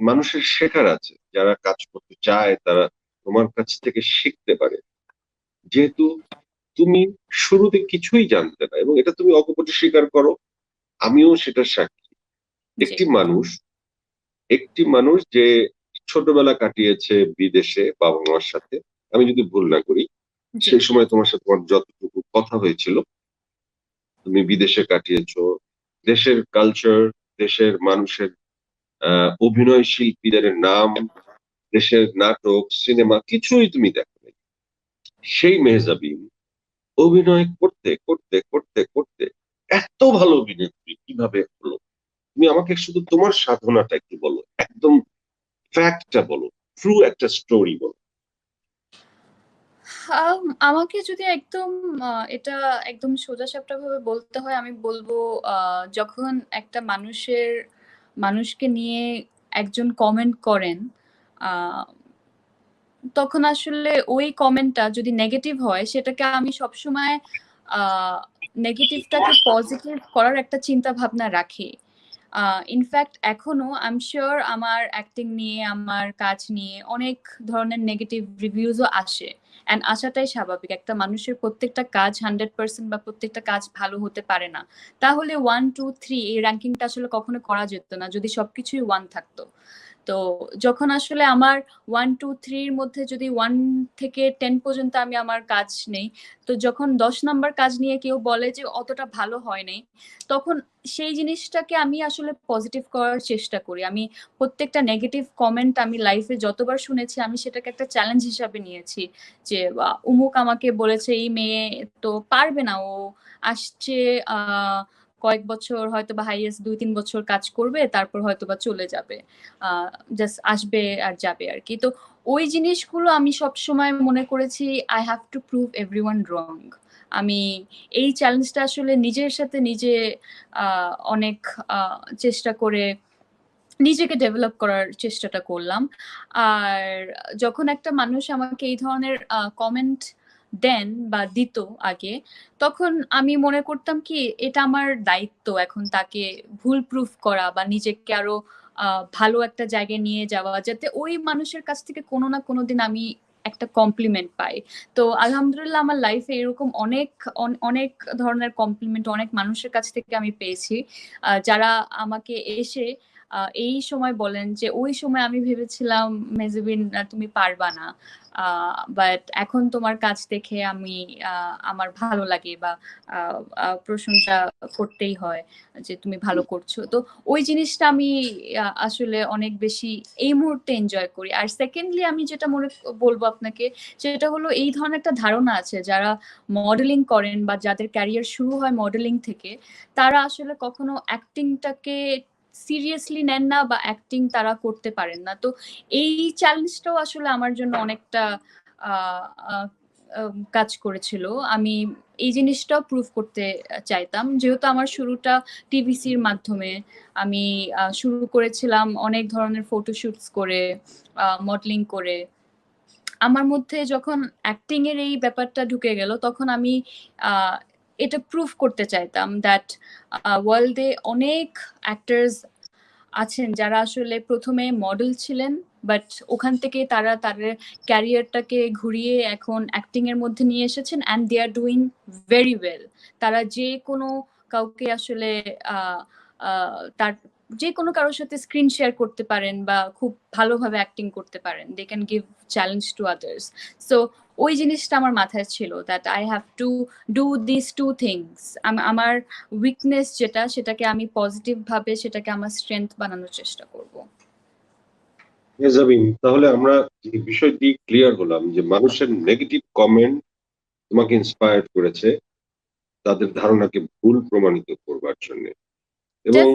মানুষের শেখার আছে যারা কাজ করতে চায় তারা তোমার কাছ থেকে শিখতে পারে। যেহেতু তুমি শুরুতে কিছুই জানতে না এবং এটা তুমি অকপটে স্বীকার করো আমিও সেটা সাক্ষী। একটি মানুষ একটি মানুষ যে ছোটবেলা কাটিয়েছে বিদেশে বাবা মার সাথে আমি যদি ভুল না করি সেই সময় তোমার সাথে তোমার যতটুকু কথা হয়েছিল তুমি বিদেশে কাটিয়েছ দেশের কালচার দেশের মানুষের অভিনয় শিল্পীদের নাম দেশের নাটক সিনেমা কিছুই তুমি দেখো। সেই মেহজাবিন অভিনয় করতে করতে করতে করতে এত ভালো অভিনেত্রী কীভাবে হলো তুমি আমাকে শুধু তোমার সাধনাটা একটু বলো একদম ফ্যাক্টটা বলো ট্রু একটা স্টোরি বলো আম, আমাকে যদি একদম এটা একদম সোজাসাপটা ভাবে বলতে হয় আমি বলব যখন একটা মানুষের মানুষকে নিয়ে একজন কমেন্ট করেন তখন আসলে ওই কমেন্টটা যদি নেগেটিভ হয়, সেটাকে আমি সবসময় নেগেটিভটাকে পজিটিভ করার একটা চিন্তা ভাবনা রাখি। ইনফ্যাক্ট এখনও আই এম শিওর আমার অ্যাক্টিং নিয়ে, আমার কাজ নিয়ে অনেক ধরনের নেগেটিভ রিভিউজও আসে। অ্যান্ড আসাটাই স্বাভাবিক, একটা মানুষের প্রত্যেকটা কাজ হান্ড্রেড পার্সেন্ট বা প্রত্যেকটা কাজ ভালো হতে পারে না। তাহলে ওয়ান টু থ্রি এই র্যাঙ্কিংটা আসলে কখনো করা যেত না, যদি সবকিছুই ওয়ান থাকতো। তো যখন আসলে আমার ওয়ান টু থ্রির মধ্যে যদি ওয়ান থেকে টেন পর্যন্ত আমি আমার কাজ নেই, তো যখন দশ নাম্বার কাজ নিয়ে কেউ বলে যে অতটা ভালো হয় নাই, তখন সেই জিনিসটাকে আমি আসলে পজিটিভ করার চেষ্টা করি। আমি প্রত্যেকটা নেগেটিভ কমেন্ট আমি লাইফে যতবার শুনেছি, আমি সেটাকে একটা চ্যালেঞ্জ হিসাবে নিয়েছি যে উমুক আমাকে বলেছে এই মেয়ে তো পারবে না, ও আসছে, আহ কয়েক বছর হয়তো বা হাইয়েস্ট দুই তিন বছর কাজ করবে, তারপর হয়তো বা চলে যাবে। জাস্ট আসবে আর যাবে আর কি। তো ওই জিনিসগুলো আমি সব সময় মনে করেছি I have to prove everyone wrong আমি এই চ্যালেঞ্জটা আসলে নিজের সাথে নিজে অনেক চেষ্টা করে নিজেকে ডেভেলপ করার চেষ্টাটা করলাম। আর যখন একটা মানুষ আমাকে এই ধরনের কমেন্ট দেন বা দিত আগে, তখন আমি মনে করতাম কি, এটা আমার দায়িত্ব এখন তাকে ভুল প্রুফ করা বা নিজেকে আরও ভালো একটা জায়গায় নিয়ে যাওয়া যাতে ওই মানুষের কাছ থেকে কোনো না কোনো দিন আমি একটা কমপ্লিমেন্ট পাই। তো আলহামদুলিল্লাহ আমার লাইফে এরকম অনেক, অন- অনেক ধরনের কমপ্লিমেন্ট অনেক মানুষের কাছ থেকে আমি পেয়েছি। যারা আমাকে এসে এই সময় বলেন যে, ওই সময় আমি ভেবেছিলাম মেজবিন তুমি পারবা না। বাট এখন তোমার কাজ দেখে আমি আমার ভালো লাগে বা প্রশংসা করতেই হয় যে, তুমি ভালো করছ। তো ওই জিনিসটা আমি আসলে অনেক বেশি এই মুহূর্তে এনজয় করি। আর সেকেন্ডলি আমি যেটা মনে বলব আপনাকে, সেটা হলো এই ধরনের একটা ধারণা আছে, যারা মডেলিং করেন বা যাদের ক্যারিয়ার শুরু হয় মডেলিং থেকে, তারা আসলে কখনো অ্যাক্টিংটাকে সিরিয়াসলি নেন না বা অ্যাক্টিং তারা করতে পারেন না। তো এই চ্যালেঞ্জটাও আসলে আমার জন্য অনেকটা কাজ করেছিল। আমি এই জিনিসটাও প্রুভ করতে চাইতাম। যেহেতু আমার শুরুটা টিভিসির মাধ্যমে, আমি শুরু করেছিলাম অনেক ধরনের ফটোশুটস করে মডেলিং করে। আমার মধ্যে যখন অ্যাক্টিং এর এই ব্যাপারটা ঢুকে গেল, তখন আমি এটা প্রুভ করতে চাইতাম দ্যাট ওয়ার্ল্ডে অনেক অ্যাক্টার্স আছেন যারা আসলে প্রথমে মডেল ছিলেন বাট ওখান থেকে তারা তাদের ক্যারিয়ারটাকে ঘুরিয়ে এখন অ্যাক্টিং এর মধ্যে নিয়ে এসেছেন and they are doing very well তারা যে কোনো কাউকে আসলে তার যে কোনো কারোর সাথে স্ক্রিন শেয়ার করতে পারেন বা খুব ভালোভাবে অ্যাক্টিং করতে পারেন they can give challenge to others so ওই জিনিসটা আমার মাথায় ছিল that I have to do this two things আমার উইকনেস যেটা, সেটাকে আমি পজিটিভ ভাবে সেটাকে আমার স্ট্রেংথ বানানোর চেষ্টা করব। মেহজাবিন তাহলে আমরা এই বিষয়টি ক্লিয়ার হলাম যে মানুষের নেগেটিভ কমেন্ট তোমাকে ইন্সপায়ার করেছে, তাদের ধারণাকে ভুল প্রমাণিত করবার জন্য। এবং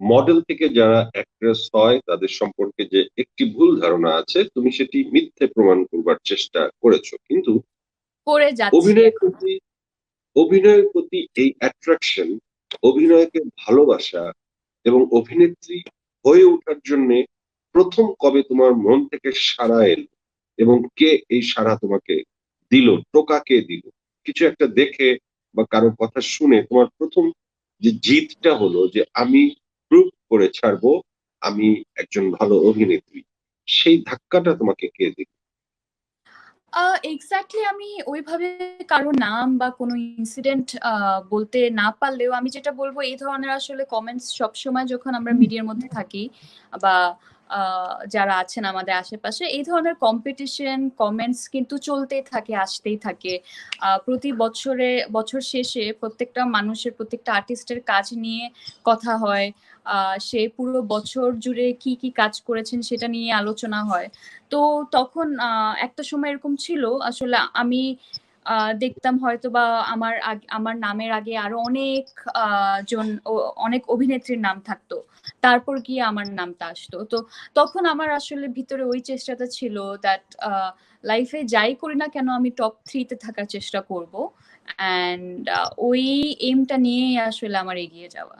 মডেল থেকে যারা অ্যাক্ট্রেস হয় তাদের সম্পর্কে যে একটি ভুল ধারণা আছে তুমি সেটি মিথ্যে প্রমাণ করবার চেষ্টা করেছ। কিন্তু করে যাচ্ছি। অভিনয়ের প্রতি অভিনয়ের প্রতি এই অ্যাট্রাকশন অভিনয়কে ভালোবাসা এবং অভিনেত্রী হয়ে ওঠার জন্য প্রথম কবে তোমার মন থেকে সাড়া এলো এবং কে এই সাড়া তোমাকে দিল টোকা কে দিল? কিছু একটা দেখে বা কারও কথা শুনে তোমার প্রথম যে জিতটা হলো যে আমি প্রুভ করে ছাড়বো আমি একজন ভালো অভিনেত্রী সেই ধাক্কাটা তোমাকে কে দিল? এক্স্যাক্টলি আমি ওইভাবে কারও নাম বা কোনো ইনসিডেন্ট বলতে না পারলেও আমি যেটা বলব এই ধরনের আসলে কমেন্টস সবসময় যখন আমরা মিডিয়ার মধ্যে থাকি বা যারা আছেন আমাদের আশেপাশে, এই ধরনের কম্পিটিশন কমেন্টস কিন্তু চলতেই থাকে, আসতেই থাকে। প্রতি বছরে, বছর শেষে প্রত্যেকটা মানুষের, প্রত্যেকটা আর্টিস্টের কাজ নিয়ে কথা হয়। সে পুরো বছর জুড়ে কি কি কাজ করেছেন সেটা নিয়ে আলোচনা হয়। তো তখন একটা সময় এরকম ছিল, আসলে আমি দেখতাম হয়তো বা আমার আমার নামের আগে আরও অনেক জন অনেক অভিনেত্রীর নাম থাকতো। তারপর গিয়ে আমার নামটা আসতো। তো তখন আমার আসলে ভিতরে ওই চেষ্টাটা ছিল দ্যাট লাইফে যাই করি না কেন আমি টপ থ্রিতে থাকার চেষ্টা করব। অ্যান্ড ওই এমটা নিয়েই আসলে আমার এগিয়ে যাওয়া।